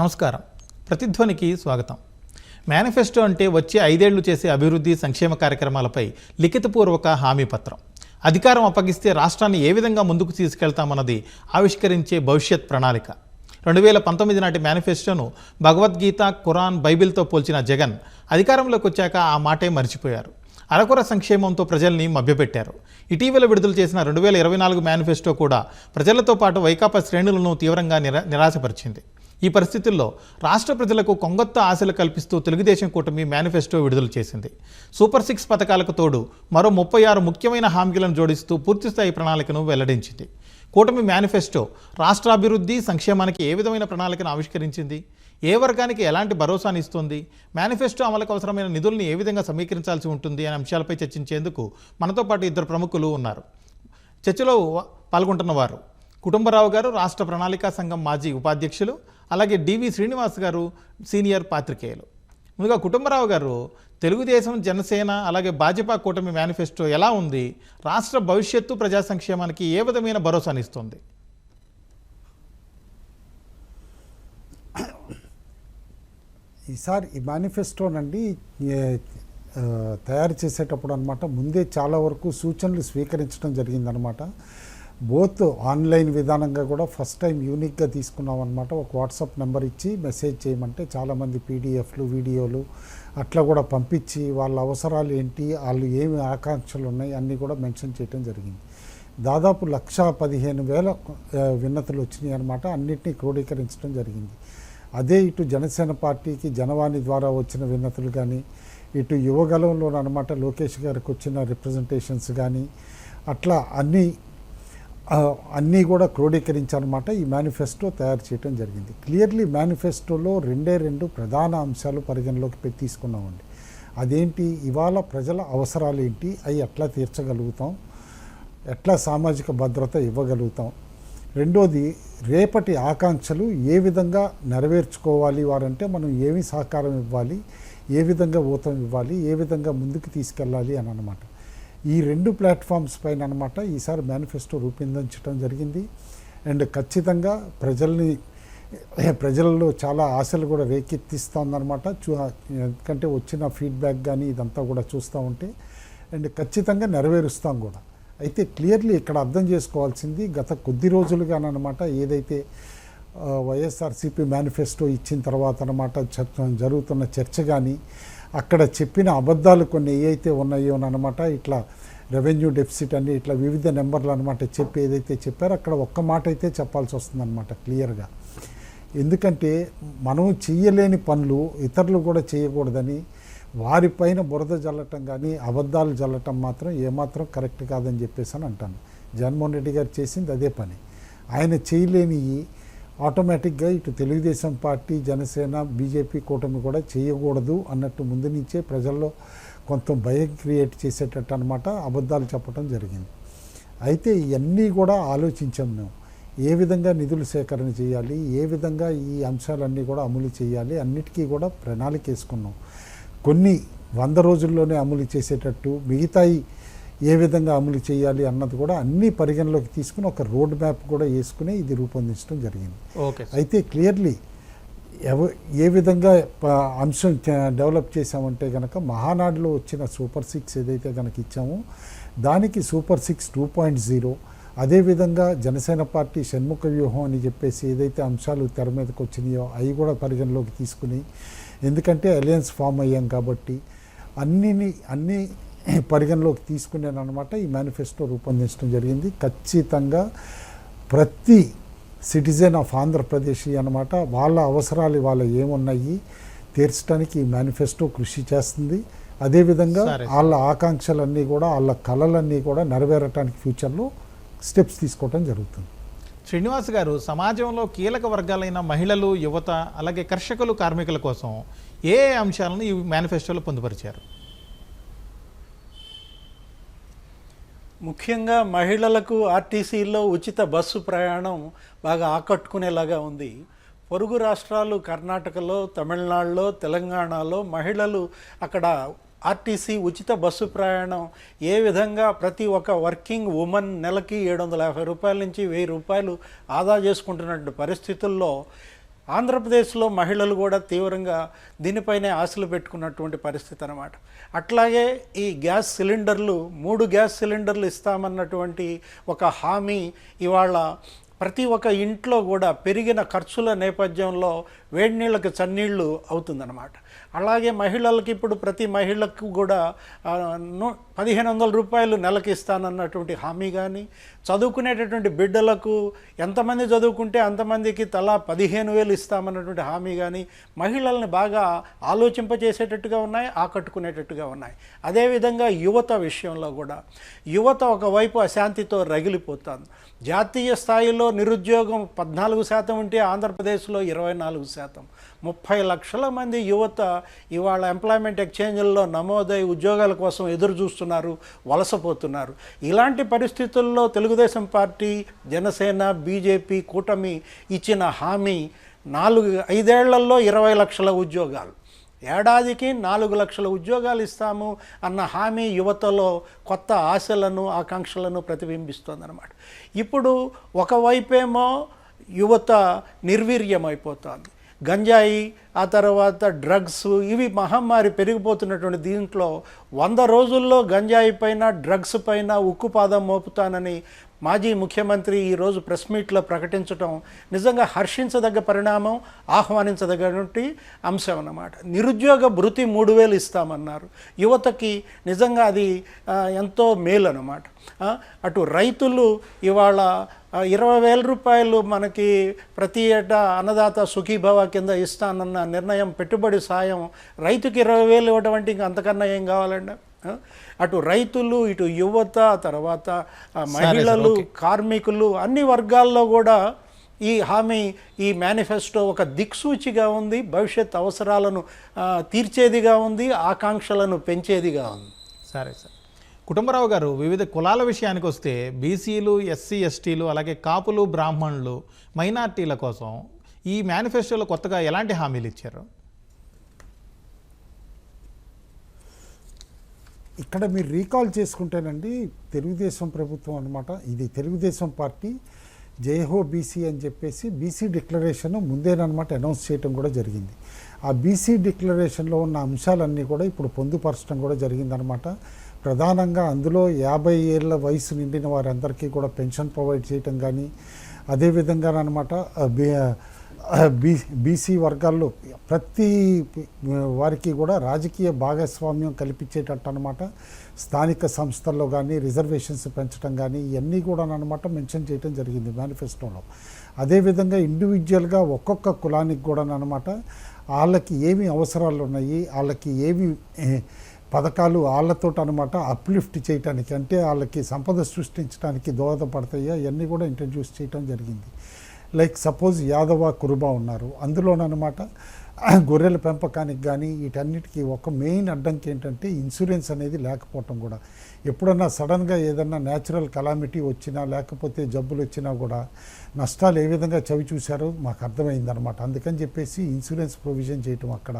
నమస్కారం. ప్రతిధ్వనికి స్వాగతం. మేనిఫెస్టో అంటే వచ్చే ఐదేళ్ళు చేసే అభివృద్ధి సంక్షేమ కార్యక్రమాలపై లిఖితపూర్వక హామీ పత్రం. అధికారం అప్పగిస్తే రాష్ట్రాన్ని ఏ విధంగా ముందుకు తీసుకెళ్తామన్నది ఆవిష్కరించే భవిష్యత్ ప్రణాళిక. రెండు వేల పంతొమ్మిది నాటి మేనిఫెస్టోను భగవద్గీత ఖురాన్ బైబిల్తో పోల్చిన జగన్ అధికారంలోకి వచ్చాక ఆ మాటే మర్చిపోయారు. అరకొర సంక్షేమంతో ప్రజల్ని మభ్యపెట్టారు. ఇటీవల విడుదల చేసిన రెండు వేల ఇరవై నాలుగు మేనిఫెస్టో కూడా ప్రజలతో పాటు వైకాపా శ్రేణులను తీవ్రంగా నిరా నిరాశపరిచింది. ఈ పరిస్థితుల్లో రాష్ట్ర ప్రజలకు కొంగొత్త ఆశలు కల్పిస్తూ తెలుగుదేశం కూటమి మేనిఫెస్టో విడుదల చేసింది. సూపర్ సిక్స్ పథకాలకు తోడు మరో ముప్పై ఆరు ముఖ్యమైన హామీలను జోడిస్తూ పూర్తిస్థాయి ప్రణాళికను వెల్లడించింది. కూటమి మేనిఫెస్టో రాష్ట్రాభివృద్ధి సంక్షేమానికి ఏ విధమైన ప్రణాళికను ఆవిష్కరించింది? ఏ వర్గానికి ఎలాంటి భరోసాని ఇస్తుంది? మేనిఫెస్టో అమలుకు అవసరమైన నిధుల్ని ఏ విధంగా సమీకరించాల్సి ఉంటుంది అనే అంశాలపై చర్చించేందుకు మనతో పాటు ఇద్దరు ప్రముఖులు ఉన్నారు. చర్చలో పాల్గొంటున్న వారు కుటుంబరావు గారు రాష్ట్ర ప్రణాళికా సంఘం మాజీ ఉపాధ్యక్షులు అలాగే డివి శ్రీనివాస్ గారు సీనియర్ పాత్రికేయులు. ముందుగా కుటుంబరావు గారు తెలుగుదేశం జనసేన అలాగే భాజపా కూటమి మేనిఫెస్టో ఎలా ఉంది? రాష్ట్ర భవిష్యత్తు ప్రజా సంక్షేమానికి ఏ విధమైన భరోసానిస్తుంది? ఈసారి ఈ మేనిఫెస్టోనండి తయారు చేసేటప్పుడు అనమాట ముందే చాలా వరకు సూచనలు స్వీకరించడం జరిగిందనమాట బోత్ ఆన్లైన్ విధానంగా కూడా ఫస్ట్ టైం యూనిక్గా తీసుకున్నాం అనమాట ఒక వాట్సాప్ నెంబర్ ఇచ్చి మెసేజ్ చేయమంటే చాలామంది పీడిఎఫ్లు వీడియోలు అట్లా కూడా పంపించి వాళ్ళ అవసరాలు ఏంటి వాళ్ళు ఏమి ఆకాంక్షలు ఉన్నాయి అన్నీ కూడా మెన్షన్ చేయడం జరిగింది. దాదాపు లక్ష పదిహేను వేల విన్నతులు వచ్చినాయి అనమాట అన్నింటినీ క్రోడీకరించడం జరిగింది. అదే ఇటు జనసేన పార్టీకి జనవాణి ద్వారా వచ్చిన విన్నతులు కానీ ఇటు యువగలంలో అనమాట లోకేష్ గారికి వచ్చిన రిప్రజెంటేషన్స్ కానీ అట్లా అన్నీ అన్నీ కూడా క్రోడీకరించాలన్నమాట ఈ మేనిఫెస్టో తయారు చేయడం జరిగింది. క్లియర్లీ మేనిఫెస్టోలో రెండే రెండు ప్రధాన అంశాలు పరిగణలోకి పెట్టి తీసుకున్నామండి. అదేంటి? ఇవాళ ప్రజల అవసరాలు ఏంటి? అవి ఎట్లా తీర్చగలుగుతాం? ఎట్లా సామాజిక భద్రత ఇవ్వగలుగుతాం? రెండోది రేపటి ఆకాంక్షలు ఏ విధంగా నెరవేర్చుకోవాలి? వారంటే మనం ఏమి సహకారం ఇవ్వాలి? ఏ విధంగా ఊతం ఇవ్వాలి? ఏ విధంగా ముందుకు తీసుకెళ్ళాలి? అని అనమాట ఈ రెండు ప్లాట్ఫామ్స్ పైన అనమాట ఈసారి మేనిఫెస్టో రూపొందించడం జరిగింది. అండ్ ఖచ్చితంగా ప్రజల్ని ప్రజల్లో చాలా ఆశలు కూడా రేకెత్తిస్తుందన్నమాట. చూ ఎందుకంటే వచ్చిన ఫీడ్బ్యాక్ కానీ ఇదంతా కూడా చూస్తూ ఉంటే. అండ్ ఖచ్చితంగా నెరవేరుస్తాం కూడా. అయితే క్లియర్లీ ఇక్కడ అర్థం చేసుకోవాల్సింది గత కొద్ది రోజులుగానమాట ఏదైతే వైఎస్ఆర్సీపీ మేనిఫెస్టో ఇచ్చిన తర్వాత అనమాట చర్చ జరుగుతున్న చర్చ కానీ అక్కడ చెప్పిన అబద్ధాలు కొన్ని ఏవైతే ఉన్నాయో అనమాట ఇట్లా రెవెన్యూ డెఫిసిట్ అని ఇట్లా వివిధ నెంబర్లు అనమాట చెప్పి ఏదైతే చెప్పారో అక్కడ ఒక్క మాట అయితే చెప్పాల్సి వస్తుందన్నమాట క్లియర్గా. ఎందుకంటే మనం చేయలేని పనులు ఇతరులు కూడా చేయకూడదని వారిపైన బురద జల్లటం కానీ అబద్ధాలు జల్లటం మాత్రం ఏమాత్రం కరెక్ట్ కాదని చెప్పేసి అని అంటాను. జగన్మోహన్ రెడ్డి గారు చేసింది అదే పని. ఆయన చేయలేని ఆటోమేటిక్గా ఇటు తెలుగుదేశం పార్టీ జనసేన బీజేపీ కూటమి కూడా చేయకూడదు అన్నట్టు ముందు నుంచే ప్రజల్లో కొంత భయం క్రియేట్ చేసేటట్టు అనమాట అబద్ధాలు చెప్పడం జరిగింది. అయితే ఇవన్నీ కూడా ఆలోచించాం మేము. ఏ విధంగా నిధులు సేకరణ చేయాలి ఏ విధంగా ఈ అంశాలన్నీ కూడా అమలు చేయాలి అన్నిటికీ కూడా ప్రణాళిక వేసుకున్నాం. కొన్ని వంద రోజుల్లోనే అమలు చేసేటట్టు మిగతాయి ఏ విధంగా అమలు చేయాలి అన్నది కూడా అన్ని పరిగణలోకి తీసుకుని ఒక రోడ్ మ్యాప్ కూడా వేసుకుని ఇది రూపొందించడం జరిగింది. ఓకే అయితే క్లియర్లీ ఎవ ఏ విధంగా అంశం డెవలప్ చేశామంటే కనుక మహానాడులో వచ్చిన సూపర్ సిక్స్ ఏదైతే కనుక ఇచ్చామో దానికి super six two point zero అదేవిధంగా జనసేన పార్టీ షణ్ముఖ వ్యూహం అని చెప్పేసి ఏదైతే అంశాలు తెర మీదకి వచ్చినాయో అవి కూడా పరిగణలోకి తీసుకుని ఎందుకంటే అలయన్స్ ఫామ్ అయ్యాం కాబట్టి అన్నిని అన్ని పరిగణలోకి తీసుకునేనమాట ఈ మేనిఫెస్టో రూపొందించడం జరిగింది. ఖచ్చితంగా ప్రతి సిటిజన్ ఆఫ్ ఆంధ్రప్రదేశ్ అనమాట వాళ్ళ అవసరాలు వాళ్ళ ఏమున్నాయి తీర్చడానికి ఈ మేనిఫెస్టో కృషి చేస్తుంది. అదేవిధంగా. వాళ్ళ ఆకాంక్షలన్నీ కూడా వాళ్ళ కళలన్నీ కూడా నెరవేరటానికి ఫ్యూచర్లో స్టెప్స్ తీసుకోవటం జరుగుతుంది. శ్రీనివాస్ గారు సమాజంలో కీలక వర్గాలైన మహిళలు యువత అలాగే కర్షకులు కార్మికుల కోసం ఏ అంశాలను ఈ మేనిఫెస్టోలో పొందుపరిచారు? ముఖ్యంగా మహిళలకు ఆర్టీసీలో ఉచిత బస్సు ప్రయాణం బాగా ఆకట్టుకునేలాగా ఉంది. పొరుగు రాష్ట్రాలు కర్ణాటకలో తమిళనాడులో తెలంగాణలో మహిళలు అక్కడ ఆర్టీసీ ఉచిత బస్సు ప్రయాణం ఏ విధంగా ప్రతి ఒక్క వర్కింగ్ ఉమెన్ నెలకి ఏడు వందల యాభై రూపాయల నుంచి వెయ్యి రూపాయలు ఆదా చేసుకుంటున్నటువంటి పరిస్థితుల్లో ఆంధ్రప్రదేశ్లో మహిళలు కూడా తీవ్రంగా దీనిపైనే ఆశలు పెట్టుకున్నటువంటి పరిస్థితి అనమాట అట్లాగే ఈ గ్యాస్ సిలిండర్లు మూడు గ్యాస్ సిలిండర్లు ఇస్తామన్నటువంటి ఒక హామీ ఇవాళ ప్రతి ఒక్క ఇంట్లో కూడా పెరిగిన ఖర్చుల నేపథ్యంలో వేడి నీళ్ళకి చన్నీళ్ళు అవుతుందన్నమాట. అలాగే మహిళలకి ఇప్పుడు ప్రతి మహిళకు కూడా పదిహేను వందల రూపాయలు నెలకి ఇస్తానన్నటువంటి హామీ కానీ చదువుకునేటటువంటి బిడ్డలకు ఎంతమంది చదువుకుంటే అంతమందికి తలా పదిహేను వేలు ఇస్తామన్నటువంటి హామీ కానీ మహిళల్ని బాగా ఆలోచింపజేసేటట్టుగా ఉన్నాయి ఆకట్టుకునేటట్టుగా ఉన్నాయి. అదేవిధంగా యువత విషయంలో కూడా. యువత ఒకవైపు అశాంతితో రగిలిపోతాను జాతీయ స్థాయిలో నిరుద్యోగం పద్నాలుగు శాతం ఉంటే ఆంధ్రప్రదేశ్లో ఇరవై నాలుగు శాతం. ముప్పై లక్షల మంది యువత ఇవాళ ఎంప్లాయ్మెంట్ ఎక్స్చేంజ్ల్లో నమోదై ఉద్యోగాల కోసం ఎదురు చూస్తున్నారు వలసపోతున్నారు ఇలాంటి పరిస్థితుల్లో తెలుగుదేశం పార్టీ జనసేన బీజేపీ కూటమి ఇచ్చిన హామీ నాలుగు ఐదేళ్ళలో ఇరవై లక్షల ఉద్యోగాలు. ఏడాదికి నాలుగు లక్షల ఉద్యోగాలు ఇస్తాము అన్న హామీ యువతలో కొత్త ఆశలను ఆకాంక్షలను ప్రతిబింబిస్తోందన్నమాట. ఇప్పుడు ఒకవైపేమో యువత నిర్వీర్యమైపోతుంది. గంజాయి ఆ తర్వాత డ్రగ్స్ ఇవి మహమ్మారి పెరిగిపోతున్నటువంటి దీంట్లో వంద రోజుల్లో గంజాయి పైన డ్రగ్స్ పైన ఉక్కుపాదం మోపుతానని మాజీ ముఖ్యమంత్రి ఈరోజు ప్రెస్ మీట్లో ప్రకటించడం నిజంగా హర్షించదగ్గ పరిణామం ఆహ్వానించదగినటువంటి అంశం అన్నమాట. నిరుద్యోగ భృతి మూడు వేలు ఇస్తామన్నారు. యువతకి నిజంగా అది ఎంతో మేలు అన్నమాట. అటు రైతులు ఇవాళ ఇరవై వేల రూపాయలు మనకి ప్రతి ఏటా అన్నదాత సుఖీభవ కింద ఇస్తానన్న నిర్ణయం పెట్టుబడి సాయం రైతుకి ఇరవై వేలు ఇవ్వడం అంటే ఇంకా అంతకన్నా ఏం కావాలండి? అటు రైతులు ఇటు యువత తర్వాత మహిళలు కార్మికులు అన్ని వర్గాల్లో కూడా ఈ హామీ ఈ మేనిఫెస్టో ఒక దిక్సూచిగా ఉంది భవిష్యత్ అవసరాలను తీర్చేదిగా ఉంది ఆకాంక్షలను పెంచేదిగా ఉంది. సరే సార్. కుటుంబరావు గారు వివిధ కులాల విషయానికి వస్తే బీసీలు ఎస్సీ ఎస్టీలు అలాగే కాపులు బ్రాహ్మణులు మైనార్టీల కోసం ఈ మేనిఫెస్టోలో కొత్తగా ఎలాంటి హామీలు ఇచ్చారు? ఇక్కడ మీరు రీకాల్ చేసుకుంటేనండి తెలుగుదేశం ప్రభుత్వం అనమాట ఇది తెలుగుదేశం పార్టీ. జయహో బీసీ అని చెప్పేసి బీసీ డిక్లరేషన్ ముందేనమాట అనౌన్స్ చేయడం కూడా జరిగింది. ఆ బీసీ డిక్లరేషన్లో ఉన్న అంశాలన్నీ కూడా ఇప్పుడు పొందుపరచడం కూడా జరిగిందనమాట ప్రధానంగా అందులో యాభై ఏళ్ళ వయసు నిండిన వారందరికీ కూడా పెన్షన్ ప్రొవైడ్ చేయటం కానీ అదేవిధంగా అనమాట బీ బీసీ వర్గాల్లో ప్రతి వారికి కూడా రాజకీయ భాగస్వామ్యం కల్పించేటట్టు అనమాట స్థానిక సంస్థల్లో కానీ రిజర్వేషన్స్ పెంచడం కానీ ఇవన్నీ కూడా అనమాట మెన్షన్ చేయడం జరిగింది మేనిఫెస్టోలో. అదేవిధంగా ఇండివిజువల్గా ఒక్కొక్క కులానికి కూడా అనమాట వాళ్ళకి ఏమి అవసరాలు ఉన్నాయి వాళ్ళకి ఏమి పథకాలు వాళ్ళతో అనమాట అప్లిఫ్ట్ చేయటానికి అంటే వాళ్ళకి సంపద సృష్టించడానికి దోహదపడతాయి? అవన్నీ కూడా ఇంట్రడ్యూస్ చేయటం జరిగింది. లైక్ సపోజ్ యాదవ కురుబా ఉన్నారు. అందులోనమాట గొర్రెల పెంపకానికి కానీ వీటన్నిటికీ ఒక మెయిన్ అడ్డంకి ఏంటంటే ఇన్సూరెన్స్ అనేది లేకపోవటం కూడా. ఎప్పుడన్నా సడన్గా ఏదన్నా న్యాచురల్ కలామిటీ వచ్చినా లేకపోతే జబ్బులు వచ్చినా కూడా నష్టాలు ఏ విధంగా చవి చూశారో మాకు అర్థమైందనమాట అందుకని చెప్పేసి ఇన్సూరెన్స్ ప్రొవిజన్ చేయటం అక్కడ.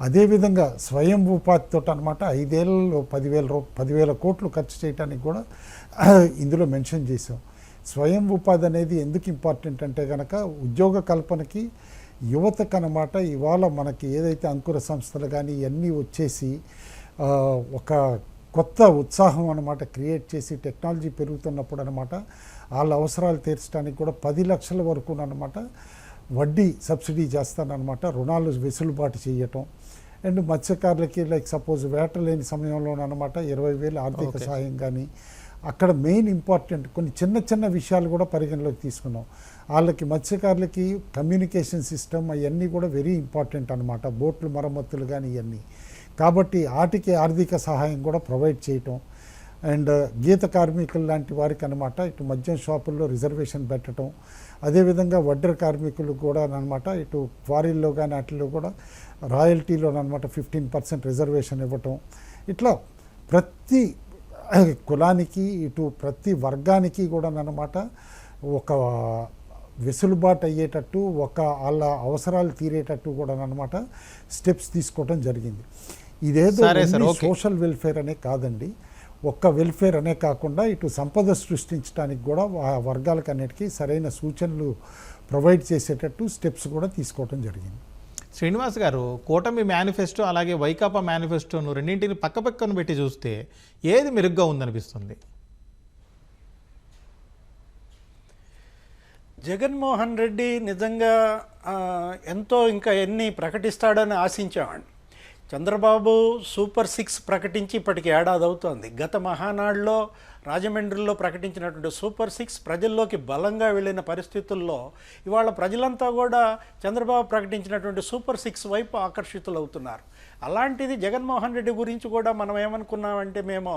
అదేవిధంగా స్వయం ఉపాధితో అనమాట ఐదేళ్ళలో పదివేల రూ పదివేల కోట్లు ఖర్చు చేయడానికి కూడా ఇందులో మెన్షన్ చేసాం స్వయం ఉపాధి అనేది ఎందుకు ఇంపార్టెంట్ అంటే కనుక ఉద్యోగ కల్పనకి యువతకు అనమాట ఇవాళ మనకి ఏదైతే అంకుర సంస్థలు కానీ ఇవన్నీ వచ్చేసి ఒక కొత్త ఉత్సాహం అనమాట క్రియేట్ చేసి టెక్నాలజీ పెరుగుతున్నప్పుడు అనమాట వాళ్ళ అవసరాలు తీర్చడానికి కూడా పది లక్షల వరకు అనమాట వడ్డీ సబ్సిడీ చేస్తానమాట రుణాలు వెసులుబాటు చేయటం అండ్ మత్స్యకారులకి లైక్ సపోజ్ వేట లేని సమయంలోనమాట ఇరవై వేలు ఆర్థిక. సాయం కానీ అక్కడ మెయిన్ ఇంపార్టెంట్ కొన్ని చిన్న చిన్న విషయాలు కూడా పరిగణలోకి తీసుకున్నాం. వాళ్ళకి మత్స్యకారులకి కమ్యూనికేషన్ సిస్టమ్ అవన్నీ కూడా వెరీ ఇంపార్టెంట్ అనమాట బోట్లు మరమ్మతులు కానీ ఇవన్నీ. కాబట్టి వాటికి ఆర్థిక సహాయం కూడా ప్రొవైడ్ చేయటం. అండ్ గీత కార్మికులు లాంటి వారికి అనమాట ఇటు మద్యం షాపుల్లో రిజర్వేషన్ పెట్టడం అదేవిధంగా వడ్ర కార్మికులు కూడా అనమాట ఇటు క్వారీల్లో కానీ వాటిల్లో కూడా రాయల్టీలో అనమాట ఫిఫ్టీన్ పర్సెంట్ రిజర్వేషన్ ఇవ్వటం. ఇట్లా ప్రతి కులానికి ఇటు ప్రతి వర్గానికి కూడా అనమాట ఒక వెసులుబాటు అయ్యేటట్టు ఒక వాళ్ళ అవసరాలు తీరేటట్టు కూడా అనమాట స్టెప్స్ తీసుకోవడం జరిగింది. ఇదేదో. సోషల్ వెల్ఫేర్ అనే కాదండి. ఒక్క వెల్ఫేర్ అనే కాకుండా ఇటు సంపద సృష్టించడానికి కూడా ఆ వర్గాలకు అన్నిటికీ సరైన సూచనలు ప్రొవైడ్ చేసేటట్టు స్టెప్స్ కూడా తీసుకోవడం జరిగింది. శ్రీనివాస్ గారు కూటమి మేనిఫెస్టో అలాగే వైకాపా మేనిఫెస్టోను రెండింటిని పక్కపక్కన పెట్టి చూస్తే ఏది మెరుగ్గా ఉందనిపిస్తుంది? జగన్మోహన్ రెడ్డి నిజంగా ఎంతో ఇంకా ఎన్ని ప్రకటిస్తాడని ఆశించామండి చంద్రబాబు సూపర్ సిక్స్ ప్రకటించి ఇప్పటికి ఏడాది అవుతోంది గత మహానాడులో రాజమండ్రిలో ప్రకటించినటువంటి సూపర్ సిక్స్ ప్రజల్లోకి బలంగా వెళ్ళిన పరిస్థితుల్లో ఇవాళ ప్రజలంతా కూడా చంద్రబాబు ప్రకటించినటువంటి సూపర్ సిక్స్ వైపు ఆకర్షితులవుతున్నారు. అలాంటిది జగన్మోహన్ రెడ్డి గురించి కూడా మనం ఏమనుకున్నామంటే మేము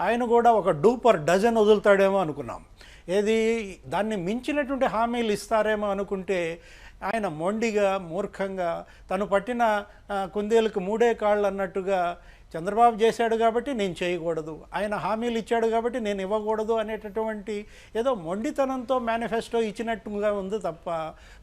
ఆయన కూడా ఒక డూపర్ డజన్ వదులుతాడేమో అనుకున్నాం. ఏది దాన్ని మించినటువంటి హామీలు ఇస్తారేమో అనుకుంటే ఆయన మొండిగా మూర్ఖంగా తను పట్టిన కుందేలకు మూడే కాళ్ళు అన్నట్టుగా చంద్రబాబు చేశాడు కాబట్టి నేను చేయకూడదు. ఆయన హామీలు ఇచ్చాడు కాబట్టి నేను ఇవ్వకూడదు అనేటటువంటి ఏదో మొండితనంతో మేనిఫెస్టో ఇచ్చినట్టుగా ఉంది తప్ప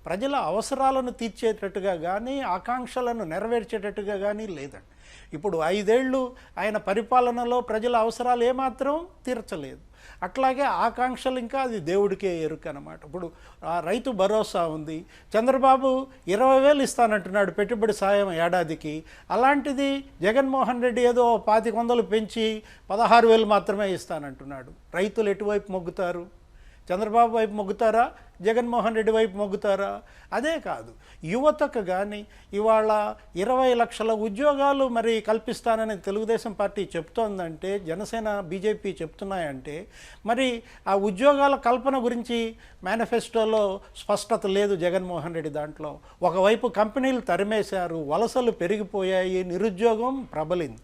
ప్రజల అవసరాలను తీర్చేటట్టుగా కానీ ఆకాంక్షలను నెరవేర్చేటట్టుగా కానీ లేదండి. ఇప్పుడు ఐదేళ్ళు ఆయన పరిపాలనలో ప్రజల అవసరాలు ఏమాత్రం తీర్చలేదు. అట్లాగే ఆకాంక్షలు ఇంకా అది దేవుడికే ఎరుక అనమాట ఇప్పుడు ఆ రైతు భరోసా ఉంది. చంద్రబాబు ఇరవై వేలు ఇస్తానంటున్నాడు పెట్టుబడి సాయం ఏడాదికి. అలాంటిది జగన్మోహన్ రెడ్డి ఏదో పాతిక వందలు పెంచి పదహారు వేలు మాత్రమే ఇస్తానంటున్నాడు. రైతులు ఎటువైపు మొగ్గుతారు? చంద్రబాబు వైపు మొగ్గుతారా? జగన్మోహన్ రెడ్డి వైపు మొగ్గుతారా? అదే కాదు. యువతకు కానీ ఇవాళ ఇరవై లక్షల ఉద్యోగాలు మరి కల్పిస్తానని తెలుగుదేశం పార్టీ చెప్తోందంటే జనసేన బీజేపీ చెప్తున్నాయంటే మరి ఆ ఉద్యోగాల కల్పన గురించి మేనిఫెస్టోలో స్పష్టత లేదు జగన్మోహన్ రెడ్డి దాంట్లో. ఒకవైపు కంపెనీలు తరిమేశారు వలసలు పెరిగిపోయాయి నిరుద్యోగం ప్రబలింది.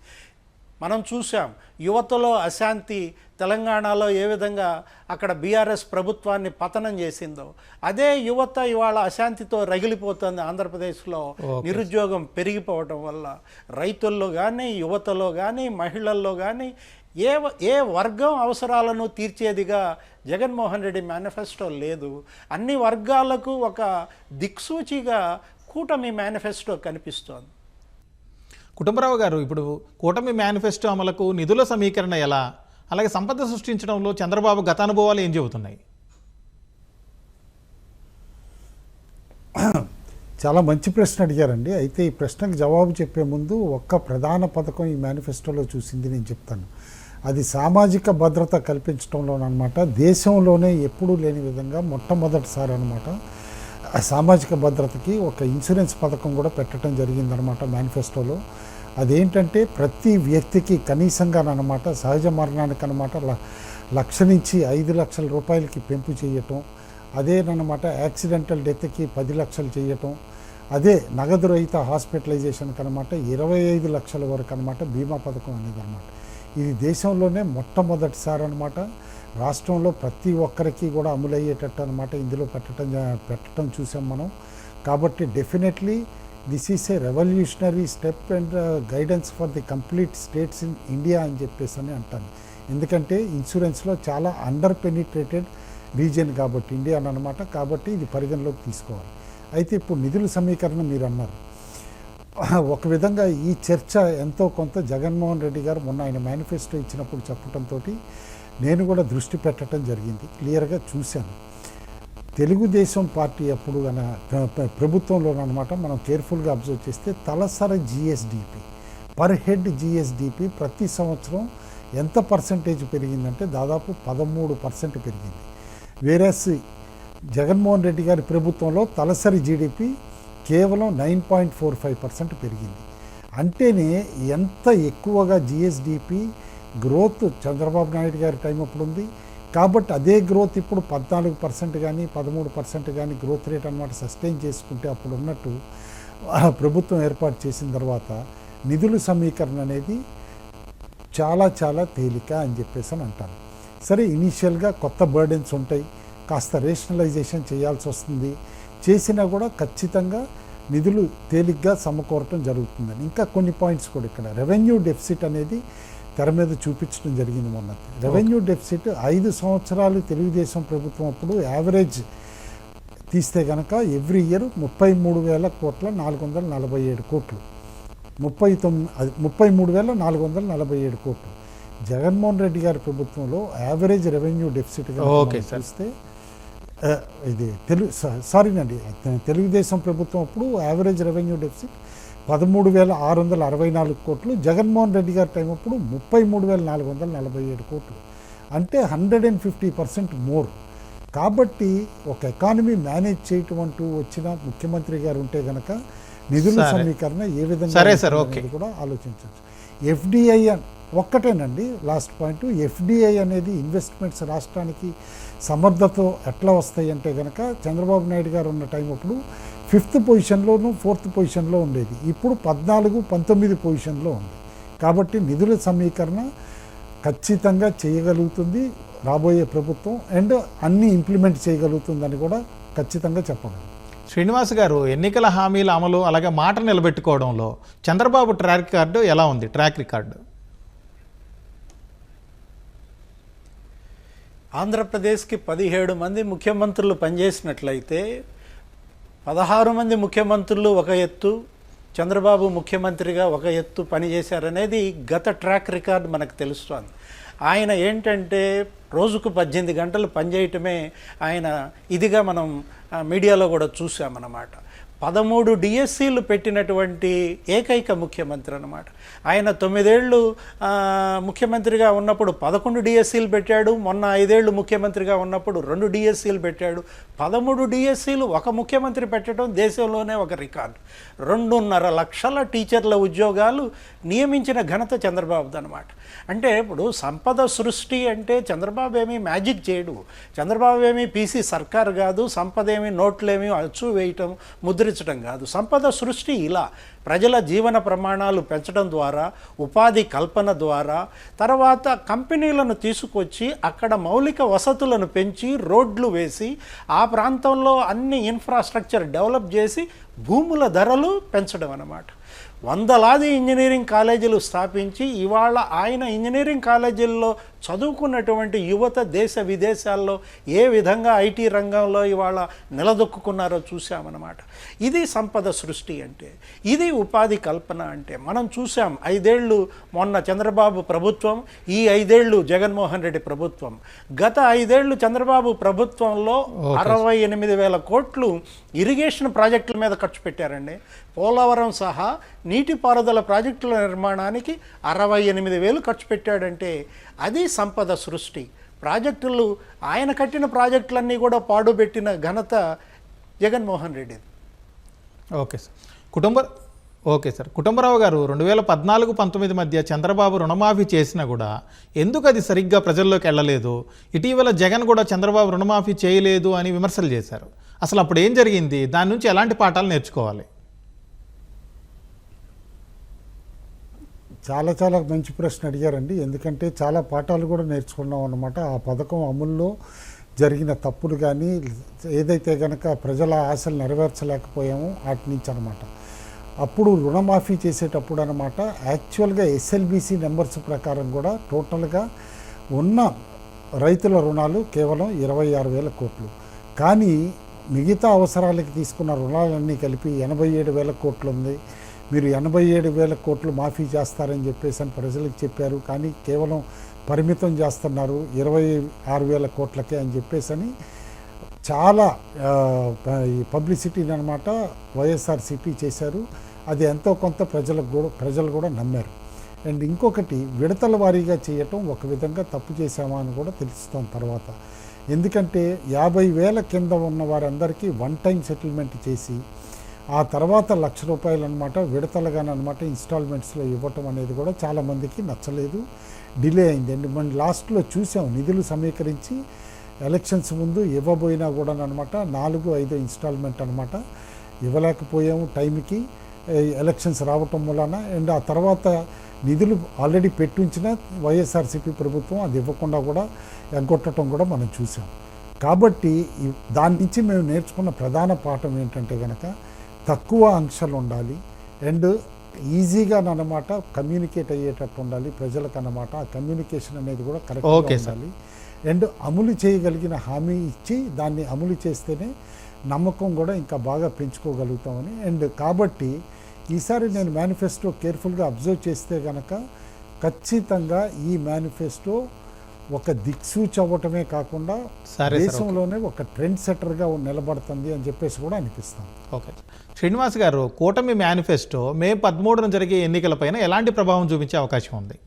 మనం చూసాం యువతలో అశాంతి తెలంగాణలో ఏ విధంగా అక్కడ బీఆర్ఎస్ ప్రభుత్వాన్ని పతనం చేసిందో అదే యువత ఇవాళ అశాంతితో రగిలిపోతుంది ఆంధ్రప్రదేశ్లో. నిరుద్యోగం పెరిగిపోవటం వల్ల రైతుల్లో కానీ యువతలో కానీ మహిళల్లో కానీ ఏ ఏ వర్గం అవసరాలను తీర్చేదిగా జగన్మోహన్ రెడ్డి మేనిఫెస్టో లేదు. అన్ని వర్గాలకు ఒక దిక్సూచిగా కూటమి మేనిఫెస్టో కనిపిస్తోంది. కుటుంబరావు గారు ఇప్పుడు కూటమి మేనిఫెస్టో అమలకు నిధుల సమీకరణ ఎలా? అలాగే సంపద సృష్టించడంలో చంద్రబాబు గత అనుభవాలు ఏం చెబుతున్నాయి? చాలా మంచి ప్రశ్న అడిగారండి. అయితే ఈ ప్రశ్నకు జవాబు చెప్పే ముందు ఒక్క ప్రధాన పథకం ఈ మేనిఫెస్టోలో చూసింది నేను చెప్తాను. అది సామాజిక భద్రత కల్పించడంలోనమాట దేశంలోనే ఎప్పుడూ లేని విధంగా మొట్టమొదటిసారి అనమాట సామాజిక భద్రతకి ఒక ఇన్సూరెన్స్ పథకం కూడా పెట్టడం జరిగిందనమాట మేనిఫెస్టోలో. అదేంటంటే ప్రతి వ్యక్తికి కనీసంగానమాట సహజ మరణానికి అనమాట లక్ష నుంచి ఐదు లక్షల రూపాయలకి పెంపు చేయటం అదేనమాట యాక్సిడెంటల్ డెత్కి పది లక్షలు చేయటం అదే నగదు రహిత హాస్పిటలైజేషన్కి అనమాట ఇరవై ఐదు లక్షల వరకు అనమాట బీమా పథకం అనేది అనమాట ఇది దేశంలోనే మొట్టమొదటిసారి అనమాట రాష్ట్రంలో ప్రతి ఒక్కరికి కూడా అమలయ్యేటట్టు అనమాట ఇందులో పెట్టడం పెట్టడం చూసాం మనం. కాబట్టి definitely this is a revolutionary step and guidance for the complete states in India అని చెప్పేసి అని అంటాను ఎందుకంటే ఇన్సూరెన్స్లో చాలా అండర్ పెనిట్రేటెడ్ రీజియన్ కాబట్టి ఇండియా అనమాట కాబట్టి ఇది పరిగణలోకి తీసుకోవాలి. అయితే ఇప్పుడు నిధుల సమీకరణ మీరు అన్నారు. ఒక విధంగా ఈ చర్చ ఎంతో కొంత జగన్మోహన్ రెడ్డి గారు మొన్న ఆయన మేనిఫెస్టో ఇచ్చినప్పుడు చెప్పడంతో నేను కూడా దృష్టి పెట్టడం జరిగింది. క్లియర్గా చూశాను. తెలుగుదేశం పార్టీ అప్పుడు ప్రభుత్వంలో ప్రభుత్వంలోనమాట మనం కేర్ఫుల్గా అబ్జర్వ్ చేస్తే తలసరి జిఎస్డిపి పర్ హెడ్ జిఎస్డిపి ప్రతి సంవత్సరం ఎంత పర్సంటేజ్ పెరిగిందంటే దాదాపు పదమూడు పర్సెంట్ పెరిగింది. వేరస్ జగన్మోహన్ రెడ్డి గారి ప్రభుత్వంలో తలసరి జీడిపి కేవలం nine point four five percent పెరిగింది. అంటేనే ఎంత ఎక్కువగా జిఎస్డిపి గ్రోత్ చంద్రబాబు నాయుడు గారి టైం అప్పుడు ఉంది కాబట్టి అదే గ్రోత్ ఇప్పుడు పద్నాలుగు పర్సెంట్ కానీ పదమూడు పర్సెంట్ కానీ గ్రోత్ రేట్ అనమాట సస్టైన్ చేసుకుంటే అప్పుడు ఉన్నట్టు ప్రభుత్వం ఏర్పాటు చేసిన తర్వాత నిధుల సమీకరణ అనేది చాలా చాలా తేలిక అని చెప్పేసి అని అంటాను సరే ఇనీషియల్గా కొత్త బర్డెన్స్ ఉంటాయి. కాస్త రేషనలైజేషన్ చేయాల్సి వస్తుంది. చేసినా కూడా ఖచ్చితంగా నిధులు తేలిగ్గా సమకూరటం జరుగుతుందని. ఇంకా కొన్ని పాయింట్స్ కూడా ఇక్కడ. రెవెన్యూ డెఫిసిట్ అనేది తెర మీద చూపించడం జరిగింది మొన్న. రెవెన్యూ డెఫిసిట్ ఐదు సంవత్సరాలు తెలుగుదేశం ప్రభుత్వం అప్పుడు యావరేజ్ తీస్తే కనుక ఎవ్రీ ఇయర్ ముప్పై మూడు వేల కోట్ల నాలుగు వందల నలభై ఏడు కోట్లు. ముప్పై తొమ్మిది ముప్పై మూడు వేల నాలుగు వందల నలభై ఏడు కోట్లు. జగన్మోహన్ రెడ్డి గారి ప్రభుత్వంలో యావరేజ్ రెవెన్యూ డెఫిసిట్. చూస్తే ఇది తెలుగు సారీనండి తెలుగుదేశం ప్రభుత్వం అప్పుడు యావరేజ్ రెవెన్యూ డెఫిసిట్ పదమూడు వేల ఆరు వందల అరవై నాలుగు కోట్లు జగన్మోహన్ రెడ్డి గారి టైం అప్పుడు ముప్పై మూడు వేల నాలుగు వందల నలభై ఏడు కోట్లు. అంటే hundred and fifty percent more. కాబట్టి ఒక ఎకానమీ మేనేజ్ చేయటం అంటూ వచ్చిన ముఖ్యమంత్రి గారు ఉంటే గనక నిధుల. సమీకరణ ఏ విధంగా కూడా ఆలోచించవచ్చు. ఎఫ్డిఐ ఒక్కటేనండి లాస్ట్ పాయింట్. ఎఫ్డిఐ అనేది ఇన్వెస్ట్మెంట్స్ రాష్ట్రానికి సమర్థతో ఎట్లా వస్తాయి అంటే కనుక చంద్రబాబు నాయుడు గారు ఉన్న టైం అప్పుడు ఫిఫ్త్ పొజిషన్లోను ఫోర్త్ పొజిషన్లో ఉండేది. ఇప్పుడు పద్నాలుగు పంతొమ్మిది పొజిషన్లో ఉంది. కాబట్టి నిధుల సమీకరణ ఖచ్చితంగా చేయగలుగుతుంది రాబోయే ప్రభుత్వం అండ్ అన్ని ఇంప్లిమెంట్ చేయగలుగుతుందని కూడా ఖచ్చితంగా చెప్పగలం శ్రీనివాస్ గారు ఎన్నికల హామీల అమలు అలాగే మాట నిలబెట్టుకోవడంలో చంద్రబాబు ట్రాక్ రికార్డు ఎలా ఉంది? Track record. ఆంధ్రప్రదేశ్కి పదిహేడు మంది ముఖ్యమంత్రులు పనిచేసినట్లయితే పదహారు మంది ముఖ్యమంత్రులు ఒక ఎత్తు చంద్రబాబు ముఖ్యమంత్రిగా ఒక ఎత్తు పనిచేశారనేది గత ట్రాక్ రికార్డు మనకు తెలుస్తోంది. ఆయన ఏంటంటే రోజుకు పద్దెనిమిది గంటలు పనిచేయటమే ఆయన ఇదిగా మనం మీడియాలో కూడా చూసామన్నమాట. పదమూడు డిఎస్సీలు పెట్టినటువంటి ఏకైక ముఖ్యమంత్రి అన్నమాట. ఆయన తొమ్మిదేళ్ళు ముఖ్యమంత్రిగా ఉన్నప్పుడు పదకొండు డిఎస్సీలు పెట్టాడు మొన్న ఐదేళ్ళు ముఖ్యమంత్రిగా ఉన్నప్పుడు రెండు డిఎస్సీలు పెట్టాడు. పదమూడు డిఎస్సీలు ఒక ముఖ్యమంత్రి పెట్టడం దేశంలోనే ఒక రికార్డు. రెండున్నర లక్షల టీచర్ల ఉద్యోగాలు నియమించిన ఘనత చంద్రబాబుది అనమాట అంటే ఇప్పుడు సంపద సృష్టి అంటే చంద్రబాబు ఏమీ మ్యాజిక్ చేయడు. చంద్రబాబు ఏమీ పీసీ సర్కార్ కాదు సంపద ఏమీ నోట్లేమీ అచ్చు వేయటం విస్తరించడం కాదు. సంపద సృష్టి ఇలా ప్రజల జీవన ప్రమాణాలు పెంచడం ద్వారా ఉపాధి కల్పన ద్వారా తర్వాత కంపెనీలను తీసుకొచ్చి అక్కడ మౌలిక వసతులను పెంచి రోడ్లు వేసి ఆ ప్రాంతంలో అన్ని ఇన్ఫ్రాస్ట్రక్చర్ డెవలప్ చేసి భూముల ధరలు పెంచడం అన్నమాట. వందలాది ఇంజనీరింగ్ కాలేజీలు స్థాపించి ఇవాళ ఆయన ఇంజనీరింగ్ కాలేజీల్లో చదువుకున్నటువంటి యువత దేశ విదేశాల్లో ఏ విధంగా ఐటీ రంగంలో ఇవాళ నిలదొక్కున్నారో చూసామన్నమాట ఇది సంపద సృష్టి అంటే ఇది ఉపాధి కల్పన అంటే. మనం చూసాం ఐదేళ్ళు మొన్న చంద్రబాబు ప్రభుత్వం ఈ ఐదేళ్ళు జగన్మోహన్ రెడ్డి ప్రభుత్వం. గత ఐదేళ్ళు చంద్రబాబు ప్రభుత్వంలో అరవై ఎనిమిది వేల కోట్లు ఇరిగేషన్ ప్రాజెక్టుల మీద ఖర్చు పెట్టారండి. పోలవరం సహా నీటిపారుదల ప్రాజెక్టుల నిర్మాణానికి అరవై ఎనిమిది వేలు ఖర్చు పెట్టాడంటే అది సంపద సృష్టి. ప్రాజెక్టులు ఆయన కట్టిన ప్రాజెక్టులన్నీ కూడా పాడుపెట్టిన ఘనత జగన్మోహన్ రెడ్డి ఓకే సార్. కుటుంబ ఓకే సార్. కుటుంబరావు గారు రెండు వేల పద్నాలుగు పంతొమ్మిది మధ్య చంద్రబాబు రుణమాఫీ చేసినా కూడా ఎందుకు అది సరిగ్గా ప్రజల్లోకి వెళ్ళలేదు? ఇటీవల జగన్ కూడా చంద్రబాబు రుణమాఫీ చేయలేదు అని విమర్శలు చేశారు. అసలు అప్పుడు ఏం జరిగింది? దాని నుంచి ఎలాంటి పాఠాలు నేర్చుకోవాలి? చాలా చాలా మంచి ప్రశ్న అడిగారండి. ఎందుకంటే చాలా పాఠాలు కూడా నేర్చుకున్నాం అన్నమాట. ఆ పథకం అమల్లో జరిగిన తప్పులు కానీ ఏదైతే కనుక ప్రజల ఆశలు నెరవేర్చలేకపోయామో వాటి నుంచి అనమాట అప్పుడు రుణమాఫీ చేసేటప్పుడు అనమాట యాక్చువల్గా ఎస్ఎల్బిసి నెంబర్స్ ప్రకారం కూడా టోటల్గా ఉన్న రైతుల రుణాలు కేవలం ఇరవై ఆరు వేల కోట్లు. కానీ మిగతా అవసరాలకి తీసుకున్న రుణాలన్నీ కలిపి ఎనభై ఏడు వేల కోట్లు ఉంది. మీరు ఎనభై ఏడు వేల కోట్లు మాఫీ చేస్తారని చెప్పేసి అని ప్రజలకు చెప్పారు. కానీ కేవలం పరిమితం చేస్తున్నారు ఇరవై ఆరు వేల కోట్లకే అని చెప్పేసి అని చాలా ఈ పబ్లిసిటీని అనమాట వైఎస్ఆర్సిపి చేశారు. అది ఎంతో కొంత ప్రజలకు కూడా ప్రజలు కూడా నమ్మారు. అండ్ ఇంకొకటి విడతల వారీగా చేయటం ఒక విధంగా తప్పు చేశామా అని కూడా తెలుస్తాం తర్వాత. ఎందుకంటే యాభై వేల కింద ఉన్న వారందరికీ వన్ టైం సెటిల్మెంట్ చేసి ఆ తర్వాత లక్ష రూపాయలు అనమాట విడతలుగానమాట ఇన్స్టాల్మెంట్స్లో ఇవ్వటం అనేది కూడా చాలామందికి నచ్చలేదు. డిలే అయింది. అండి మనం లాస్ట్లో చూసాం నిధులు సమీకరించి ఎలక్షన్స్ ముందు ఇవ్వబోయినా కూడా అనమాట నాలుగు ఐదు ఇన్స్టాల్మెంట్ అనమాట ఇవ్వలేకపోయాము టైంకి. ఎలక్షన్స్ రావటం వలన. అండ్ ఆ తర్వాత నిధులు ఆల్రెడీ పెట్టించిన వైఎస్ఆర్సీపీ ప్రభుత్వం అది ఇవ్వకుండా కూడా ఎగ్గొట్టడం కూడా మనం చూసాం. కాబట్టి దాని నుంచి మేము నేర్చుకున్న ప్రధాన పాఠం ఏంటంటే కనుక తక్కువ ఆంక్షలు ఉండాలి. అండ్ ఈజీగా అన్నమాట కమ్యూనికేట్ అయ్యేటట్టు ఉండాలి ప్రజలకు అన్నమాట. ఆ కమ్యూనికేషన్ అనేది కూడా sir. ఉండాలి. అండ్ అమలు చేయగలిగిన హామీ ఇచ్చి దాన్ని అమలు చేస్తేనే నమ్మకం కూడా ఇంకా బాగా పెంచుకోగలుగుతామని. అండ్ కాబట్టి ఈసారి నేను మేనిఫెస్టో కేర్ఫుల్గా అబ్జర్వ్ చేస్తే కనుక ఖచ్చితంగా ఈ మేనిఫెస్టో ఒక దిక్సూచి అవ్వటమే కాకుండా దేశంలోనే ఒక ట్రెండ్ సెట్టర్గా నిలబడుతుంది అని చెప్పేసి కూడా అనిపిస్తాం ఓకే. శ్రీనివాస్ గారు కూటమి మేనిఫెస్టో మే పదమూడున జరిగే ఎన్నికలపైన ఎలాంటి ప్రభావం చూపించే అవకాశం ఉంది?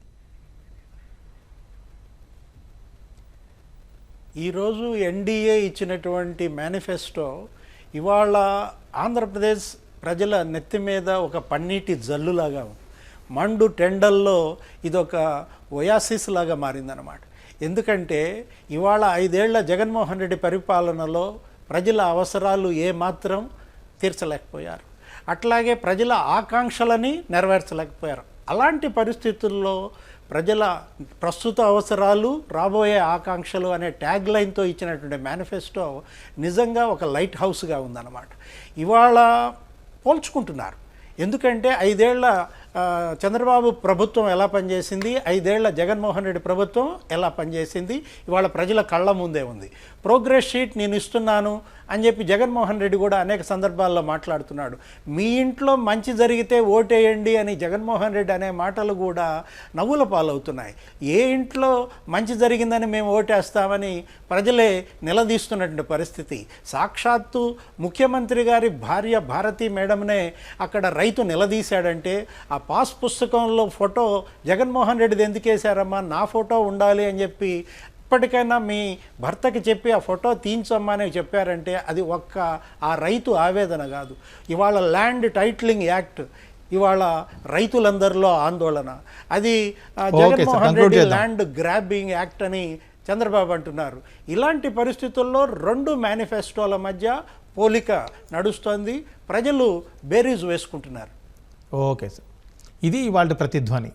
ఈరోజు ఎన్డీఏ ఇచ్చినటువంటి మేనిఫెస్టో ఇవాళ ఆంధ్రప్రదేశ్ ప్రజల నెత్తి మీద ఒక పన్నీటి జల్లులాగా ఉంది. మండు టెండల్లో ఇదొక ఒయాసిస్ లాగా మారిందనమాట ఎందుకంటే ఇవాళ ఐదేళ్ళ జగన్మోహన్ రెడ్డి పరిపాలనలో ప్రజల అవసరాలు ఏమాత్రం తీర్చలేకపోయారు. అట్లాగే ప్రజల ఆకాంక్షలని నెరవేర్చలేకపోయారు. అలాంటి పరిస్థితుల్లో ప్రజల ప్రస్తుత అవసరాలు రాబోయే ఆకాంక్షలు అనే ట్యాగ్ లైన్తో ఇచ్చినటువంటి మేనిఫెస్టో నిజంగా ఒక లైట్ హౌస్గా ఉందన్నమాట. ఇవాళ పోల్చుకుంటున్నారు. ఎందుకంటే ఐదేళ్ళ చంద్రబాబు ప్రభుత్వం ఎలా పనిచేసింది? ఐదేళ్ళ జగన్మోహన్ రెడ్డి ప్రభుత్వం ఎలా పనిచేసింది? ఇవాళ ప్రజల కళ్ళ ముందే ఉంది. ప్రోగ్రెస్ షీట్ నేను ఇస్తున్నాను. అని చెప్పి జగన్మోహన్ రెడ్డి కూడా అనేక సందర్భాల్లో మాట్లాడుతున్నాడు. మీ ఇంట్లో మంచి జరిగితే ఓటేయండి అని జగన్మోహన్ రెడ్డి అనే మాటలు కూడా నవ్వుల పాలవుతున్నాయి. ఏ ఇంట్లో మంచి జరిగిందని మేము ఓటేస్తామని ప్రజలే నిలదీస్తున్నటువంటి పరిస్థితి. సాక్షాత్తు ముఖ్యమంత్రి గారి భార్య భారతి మేడంనే అక్కడ రైతు నిలదీశాడంటే ఆ పాస్ పుస్తకంలో ఫోటో జగన్మోహన్ రెడ్డిది ఎందుకు వేశారమ్మా నా ఫోటో ఉండాలి అని చెప్పి ఇప్పటికైనా మీ భర్తకి చెప్పి ఆ ఫోటో తీయించమ్మా అని చెప్పారంటే అది ఒక్క ఆ రైతు ఆవేదన కాదు. ఇవాళ ల్యాండ్ టైటిలింగ్ యాక్ట్ ఇవాళ రైతులందరిలో ఆందోళన. అది. Jaganmohan Reddy. Land grabbing act అని చంద్రబాబు అంటున్నారు. ఇలాంటి పరిస్థితుల్లో రెండు మేనిఫెస్టోల మధ్య పోలిక నడుస్తోంది. ప్రజలు బేరీజ్ వేసుకుంటున్నారు. Okay sir. ఇది ఇవాళ ప్రతిధ్వని.